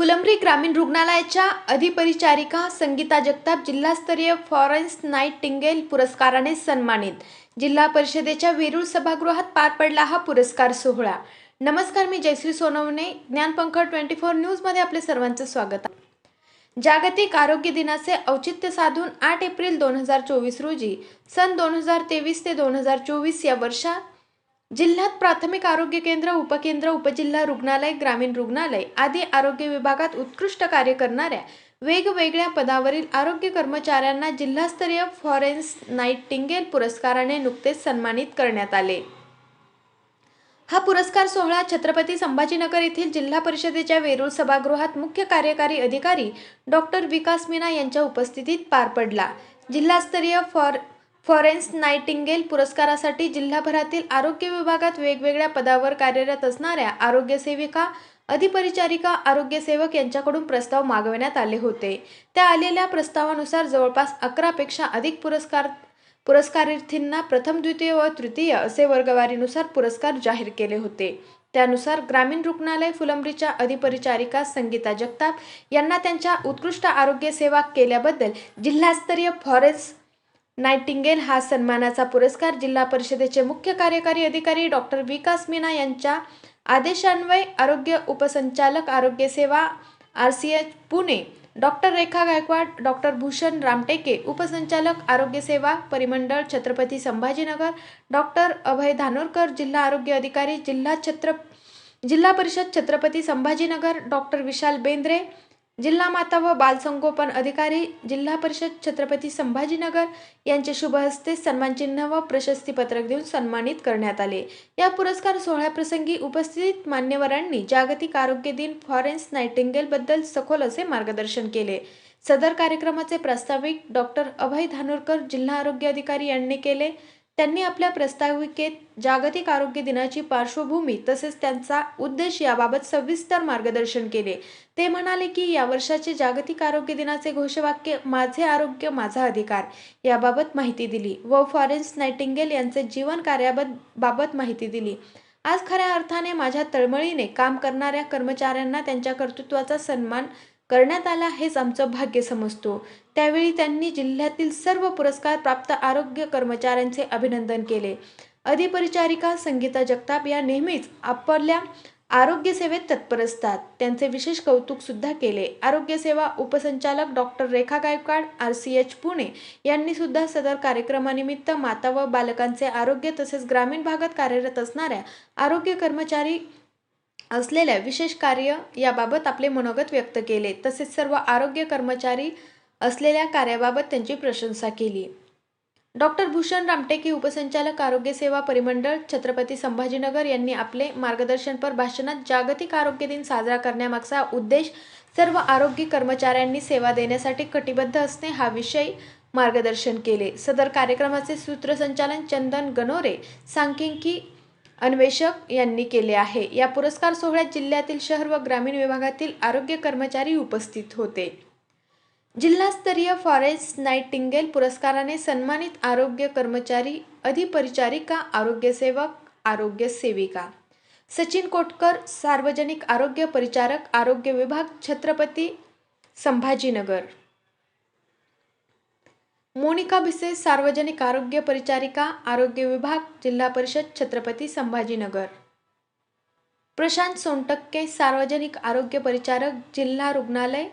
फुलंब्री ग्रामीण रुग्णालयाच्या अधिपरिचारिका संगीता जगताप जिल्हास्तरीय फॉरेन्स नाईटिंगेल पुरस्काराने सन्मानित. जिल्हा परिषदेच्या वेरूळ सभागृहात पार पडला हा पुरस्कार सोहळा. नमस्कार मी जयश्री सोनवणे. ज्ञानपंख ट्वेंटी फोर न्यूजमध्ये आपले सर्वांचं स्वागत. आहे जागतिक आरोग्य दिनाचे औचित्य साधून आठ एप्रिल दोन हजार चोवीस रोजी सन दोन हजार तेवीस ते दोन हजार चोवीस या वर्षात जिल्ह्यात प्राथमिक आरोग्य केंद्र उपकेंद्र उपजिल्हा रुग्णालय ग्रामीण रुग्णालय आदी आरोग्य विभागात उत्कृष्ट कार्य करणाऱ्या वेगवेगळ्या पदावरील आरोग्य कर्मचाऱ्यांना जिल्हास्तरीय फॉरेन्स नाईटिंगेल पुरस्काराने नुकतेच सन्मानित करण्यात आले. हा पुरस्कार सोहळा छत्रपती संभाजीनगर येथील जिल्हा परिषदेच्या वेरूळ सभागृहात मुख्य कार्यकारी अधिकारी डॉक्टर विकास मीना यांच्या उपस्थितीत पार पडला. जिल्हास्तरीय फॉर फॉरेन्स नाईटिंगेल पुरस्कारासाठी जिल्हाभरातील आरोग्य विभागात वेगवेगळ्या पदावर कार्यरत असणाऱ्या आरोग्य सेविका अधिपरिचारिका आरोग्यसेवक यांच्याकडून प्रस्ताव मागवण्यात आले होते. त्या आलेल्या प्रस्तावानुसार जवळपास अकरापेक्षा अधिक पुरस्कार पुरस्कारार्थींना प्रथम द्वितीय व तृतीय असे वर्गवारीनुसार पुरस्कार जाहीर केले होते. त्यानुसार ग्रामीण रुग्णालय फुलंब्रीच्या अधिपरिचारिका संगीता जगताप यांना त्यांच्या उत्कृष्ट आरोग्य सेवा केल्याबद्दल जिल्हास्तरीय फॉरेस्ट नायटिंगेल हा सन्मानाचा पुरस्कार जिल्हा परिषदेचे मुख्य कार्यकारी अधिकारी डॉक्टर विकास मीना यांच्या आदेशान्वये आरोग्य उपसंचालक आरोग्य सेवा R C H Pune. Doctor Rekha Gaikwad doctor Bhushan Ramteke उपसंचालक आरोग्य सेवा परिमंडळ छत्रपती संभाजीनगर. डॉक्टर अभय धानोरकर जिल्हा आरोग्य अधिकारी जिल्हा छत्र जिल्हा परिषद छत्रपती संभाजीनगर. डॉक्टर विशाल बेंद्रे जिल्हा माता व बालसंगोपन अधिकारी जिल्हा परिषद छत्रपती संभाजीनगर यांचे शुभ हस्ते सन्मानचिन्ह व प्रशस्तीपत्रक देऊन सन्मानित करण्यात आले. या पुरस्कार सोहळ्याप्रसंगी उपस्थित मान्यवरांनी जागतिक आरोग्य दिन फॉरेन्स नायटिंगेलबद्दल सखोल असे मार्गदर्शन केले. सदर कार्यक्रमाचे प्रास्ताविक डॉक्टर अभय धानोरकर जिल्हा आरोग्य अधिकारी यांनी केले. त्यांनी आपल्या प्रस्ताविकेत जागतिक आरोग्य दिनाची पार्श्वभूमी तसेच त्यांचा उद्देश याबाबत सविस्तर मार्गदर्शन केले. ते म्हणाले की या वर्षाचे जागतिक आरोग्य दिनाचे घोषवाक्य माझे आरोग्य माझा अधिकार याबाबत माहिती दिली व फॉरेन्स नायटिंगेल यांचे जीवन कार्याबाबत माहिती दिली. आज खऱ्या अर्थाने माझ्या तळमळीने काम करणाऱ्या कर्मचाऱ्यांना त्यांच्या कर्तृत्वाचा सन्मान करण्यात आला हेच आमचं भाग्य समजतो. त्यावेळी त्यांनी जिल्ह्यातील सर्व पुरस्कार प्राप्त आरोग्य कर्मचाऱ्यांचे अभिनंदन केले. अधिपरिचारिका संगीता जगताप या नेहमीच आपल्या आरोग्यसेवेत तत्पर असतात. त्यांचे विशेष कौतुकसुद्धा केले. आरोग्यसेवा उपसंचालक doctor Rekha Gaikwad R C H Pune यांनी सुद्धा सदर कार्यक्रमानिमित्त माता व बालकांचे आरोग्य तसेच ग्रामीण भागात कार्यरत असणाऱ्या आरोग्य कर्मचारी असलेल्या विशेष कार्य याबाबत आपले मनोगत व्यक्त केले. तसेच सर्व आरोग्य कर्मचारी असलेल्या कार्याबाबत त्यांची प्रशंसा केली. डॉक्टर भूषण रामटेके उपसंचालक आरोग्य सेवा परिमंडळ छत्रपती संभाजीनगर यांनी आपले मार्गदर्शनपर भाषणात जागतिक आरोग्य दिन साजरा करण्यामागचा उद्देश सर्व आरोग्य कर्मचाऱ्यांनी सेवा देण्यासाठी कटिबद्ध असणे हा विषय मार्गदर्शन केले. सदर कार्यक्रमाचे सूत्रसंचालन चंदन गणोरे सांख्यिकी अन्वेषक यांनी केले आहे. या पुरस्कार सोहळ्यात जिल्ह्यातील शहर व ग्रामीण विभागातील आरोग्य कर्मचारी उपस्थित होते. जिल्हास्तरीय फॉरेस्ट नाईटिंगेल पुरस्काराने सन्मानित आरोग्य कर्मचारी अधिपरिचारिका आरोग्यसेवक आरोग्य सेविका. सचिन कोटकर सार्वजनिक आरोग्य परिचारक आरोग्य विभाग छत्रपती संभाजीनगर. मोनिका भिसे सार्वजनिक आरोग्य परिचारिका आरोग्य विभाग जिल्हा परिषद छत्रपती संभाजीनगर. प्रशांत सोनटक्के सार्वजनिक आरोग्य परिचारक जिल्हा रुग्णालय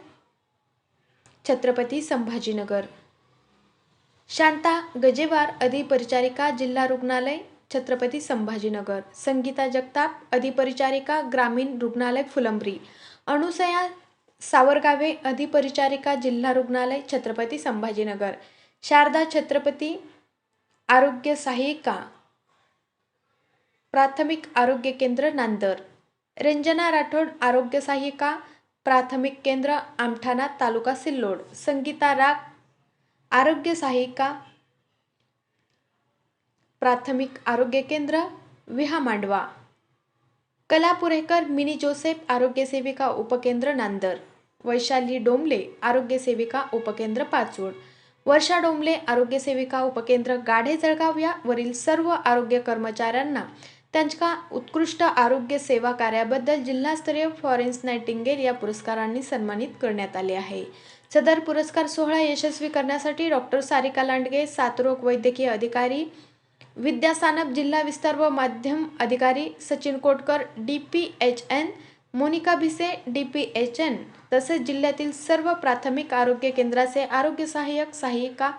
छत्रपती संभाजीनगर. शांता गजेवार अधिपरिचारिका जिल्हा रुग्णालय छत्रपती संभाजीनगर. संगीता जगताप अधिपरिचारिका ग्रामीण रुग्णालय फुलंब्री. अनुसया सावरगावे अधिपरिचारिका जिल्हा रुग्णालय छत्रपती संभाजीनगर. शारदा छत्रपती आरोग्य सहाय्यिका प्राथमिक आरोग्य केंद्र नांदर रंजना राठोड आरोग्य सहाय्यिका प्राथमिक केंद्र आमठाणा तालुका सिल्लोड. संगीता राग आरोग्य सहाय्यिका प्राथमिक आरोग्य केंद्र विहा मांडवा. कला पुरेकर मिनी जोसेफ आरोग्य सेविका उपकेंद्र नांदर वैशाली डोंबले आरोग्य सेविका उपकेंद्र पाचवड वर्षा डोंबले आरोग्य सेविका उपकेंद्र गाढे जळगाव यावरील सर्व आरोग्य कर्मचाऱ्यांना त्यांच्या उत्कृष्ट आरोग्य सेवा कार्याबद्दल जिल्हास्तरीय फॉरेन्स नायटिंगेल या पुरस्कारांनी सन्मानित करण्यात आले आहे. सदर पुरस्कार सोहळा यशस्वी करण्यासाठी डॉक्टर सारिका लांडगे साथरोग वैद्यकीय अधिकारी विद्या सानप जिल्हा विस्तार व माध्यम अधिकारी Sachin Kotkar D P H N Monika Bhise D P H N तसेच जिल्ह्यातील सर्व प्राथमिक आरोग्य केंद्राचे आरोग्य सहाय्यक सहाय्यिका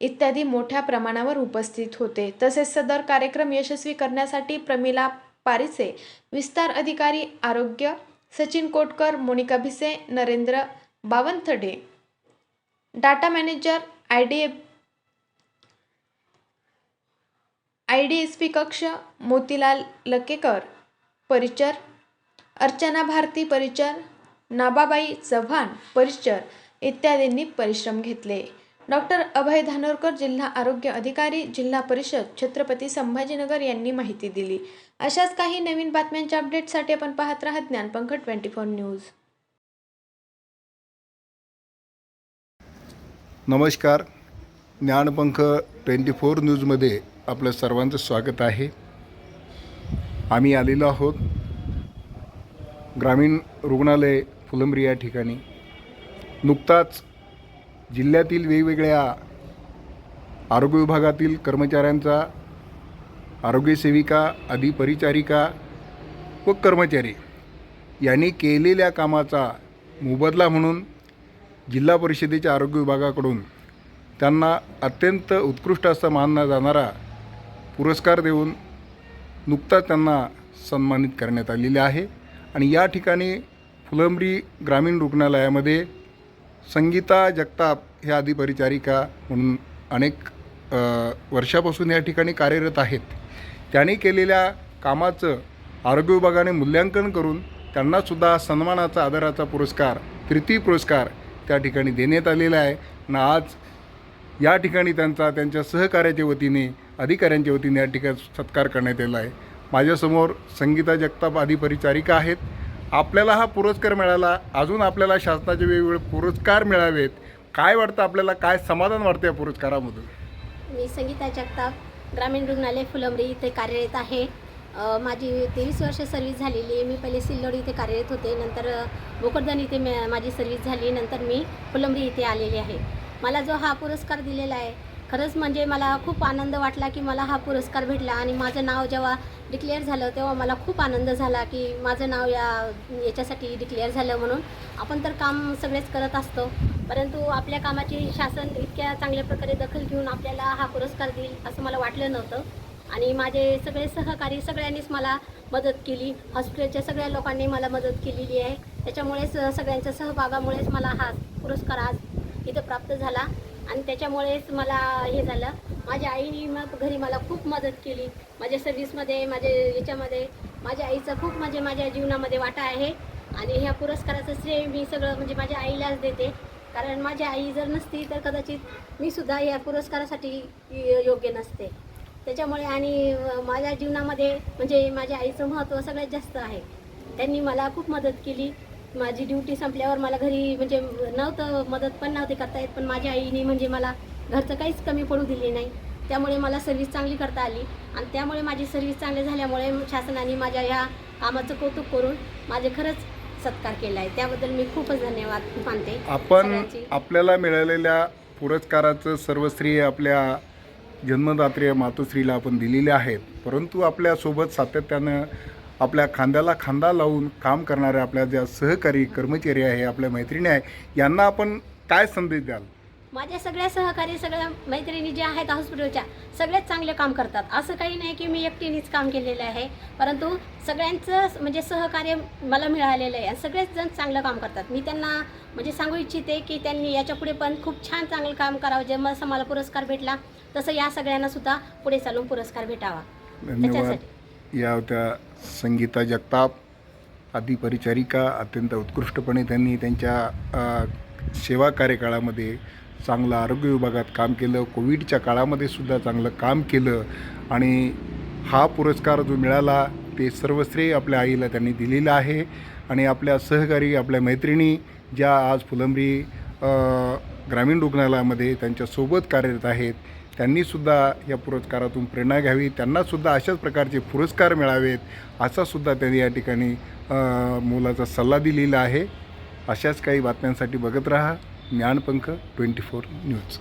इत्यादी मोठ्या प्रमाणावर उपस्थित होते. तसेच सदर कार्यक्रम यशस्वी करण्यासाठी प्रमिला पारिसे विस्तार अधिकारी आरोग्य Sachin Kotkar Monika Bhise Narendra Bawanthade data manager I D I D S P कक्ष मोतीलाल लकेकर परिचर अर्चना भारती परिचर नाबाबाई चव्हाण परिचर इत्यादींनी परिश्रम घेतले. डॉक्टर अभय धानोरकर जिल्हा आरोग्य अधिकारी जिल्हा परिषद छत्रपती संभाजीनगर यांनी माहिती दिली. अशाच काही नवीन बातम्यांच्या अपडेटसाठी आपण पाहत राहा ज्ञानपंख ट्वेंटी फोर न्यूज. नमस्कार. ज्ञानपंख ट्वेंटी फोर न्यूजमध्ये आपलं सर्वांचं स्वागत आहे. आम्ही आलेलो आहोत ग्रामीण रुग्णालय फुलंब्री या ठिकाणी. नुकताच जिल्ह्यातील वेगवेगळ्या आरोग्य विभागातील कर्मचाऱ्यांचा आरोग्यसेविका अधिपरिचारिका व कर्मचारी यांनी केलेल्या कामाचा मोबदला म्हणून जिल्हा परिषदेच्या आरोग्य विभागाकडून त्यांना अत्यंत उत्कृष्ट असा मानला जाणारा पुरस्कार देऊन नुकताच त्यांना सन्मानित करण्यात आलेले आहे. आणि या ठिकाणी फुलंब्री ग्रामीण रुग्णालयामध्ये संगीता जगताप ह्या अधिपरिचारिका म्हणून अनेक वर्षापासून या ठिकाणी कार्यरत आहेत. त्यांनी केलेल्या कामाचं आरोग्य विभागाने मूल्यांकन करून त्यांनासुद्धा सन्मानाचा आदराचा पुरस्कार तृतीय पुरस्कार त्या ठिकाणी देण्यात आलेला आहे. आणि आज या ठिकाणी त्यांचा त्यांच्या सहकार्याच्या वतीने अधिकाऱ्यांच्या वतीने या ठिकाणी सत्कार करण्यात आला आहे. माझ्यासमोर संगीता जगताप अधिपरिचारिका आहेत. आपल्याला हा पुरस्कार मिळाला. अजून आपल्याला शासनाचे वेगवेगळे पुरस्कार मिळावेत. काय वाटतं आपल्याला? काय समाधान वाटतं या पुरस्कारामधून? मी संगीता जगताप ग्रामीण रुग्णालय फुलंबरी इथे कार्यरत आहे. माझी तेवीस वर्ष सर्व्हिस झालेली आहे. मी पहिले सिल्लोड इथे कार्यरत होते. नंतर अ, भोकरदन इथे माझी सर्व्हिस झाली. नंतर मी फुलंबरी इथे आलेली आहे. मला जो हा पुरस्कार दिलेला आहे खरंच म्हणजे मला खूप आनंद वाटला की मला हा पुरस्कार भेटला आणि माझं नाव जेव्हा डिक्लेअर झालं तेव्हा मला खूप आनंद झाला की माझं नाव या याच्यासाठी डिक्लेअर झालं म्हणून. आपण तर काम सगळेच करत असतो परंतु आपल्या कामाची शासन इतक्या चांगल्या प्रकारे दखल घेऊन आपल्याला हा पुरस्कार देईल असं मला वाटलं नव्हतं. आणि माझे सगळे सहकारी सगळ्यांनीच मला मदत केली. हॉस्पिटलच्या सगळ्या लोकांनी मला मदत केलेली आहे. त्याच्यामुळेच सगळ्यांच्या सहभागामुळेच मला हा पुरस्कार आज इथं प्राप्त झाला. आणि त्याच्यामुळेच मला हे झालं. माझ्या आईने मग घरी मला खूप मदत केली. माझ्या सर्व्हिसमध्ये माझ्या याच्यामध्ये माझ्या आईचा खूप म्हणजे माझ्या जीवनामध्ये वाटा आहे. आणि ह्या पुरस्काराचं श्रेय मी सगळं म्हणजे माझ्या आईलाच देते. कारण माझी आई जर नसती तर कदाचित मी सुद्धा या पुरस्कारासाठी योग्य नसते. त्याच्यामुळे आणि माझ्या जीवनामध्ये म्हणजे माझ्या आईचं महत्त्व सगळ्यात जास्त आहे. त्यांनी मला खूप मदत केली. माझी ड्युटी संपल्यावर मला घरी म्हणजे नव्हतं मदत पण नव्हती करता येत पण माझ्या आईने म्हणजे मला घरचं काहीच कमी पडू दिली नाही. त्यामुळे मला सर्व्हिस चांगली करता आली आणि त्यामुळे माझी सर्व्हिस चांगली झाल्यामुळे शासनाने माझ्या ह्या कामाचं कौतुक करून माझे खरंच सत्कार केला आहे त्याबद्दल मी खूपच धन्यवाद मानते आपण. आपल्याला मिळालेल्या पुरस्काराचं सर्वश्रेय आपल्या जन्मदात्री मातोश्रीला आपण दिलेले आहेत. परंतु आपल्यासोबत सातत्यानं आपल्या खांद्याला खांदा लावून काम करणाऱ्या आपल्या ज्या सहकारी कर्मचारी आहे आपल्या मैत्रिणी आहे यांना आपण काय संदेश द्याल? माझ्या सगळ्या सहकारी सगळ्या मैत्रिणी ज्या आहेत हॉस्पिटलच्या सगळ्यात चांगले काम करतात. असं काही नाही की मी एकटीनेच काम केलेलं आहे. परंतु सगळ्यांचं म्हणजे सहकार्य मला मिळालेलं आहे. आणि सगळेच जण चांगलं काम करतात. मी त्यांना म्हणजे सांगू इच्छिते की त्यांनी याच्यापुढे पण खूप छान चांगलं काम करावं. जे असं मला पुरस्कार भेटला तसं या सगळ्यांना सुद्धा पुढे चालून पुरस्कार भेटावा. धन्यवाद. त्याच्यासाठी. या होत्या संगीता जगताप आदी परिचारिका अत्यंत उत्कृष्टपणे त्यांनी त्यांच्या सेवा कार्यकाळामध्ये चांगलं आरोग्य विभागात काम केलं. कोविडच्या काळामध्ये सुद्धा चांगलं काम केलं आणि हा पुरस्कार जो मिळाला ते सर्वश्रेय आपल्या आईला त्यांनी दिलेलं आहे आणि आपल्या सहकारी आपल्या मैत्रिणी ज्या आज फुलंब्री ग्रामीण रुग्णालयामध्ये त्यांच्यासोबत कार्यरत आहेत त्यांनीसुद्धा या पुरस्कारातून प्रेरणा घ्यावी त्यांनासुद्धा अशाच प्रकारचे पुरस्कार मिळावेत असासुद्धा त्यांनी या ठिकाणी मोलाचा सल्ला दिलेला आहे. अशाच काही बातम्यांसाठी बघत राहा ज्ञानपंख ट्वेंटी फोर न्यूज.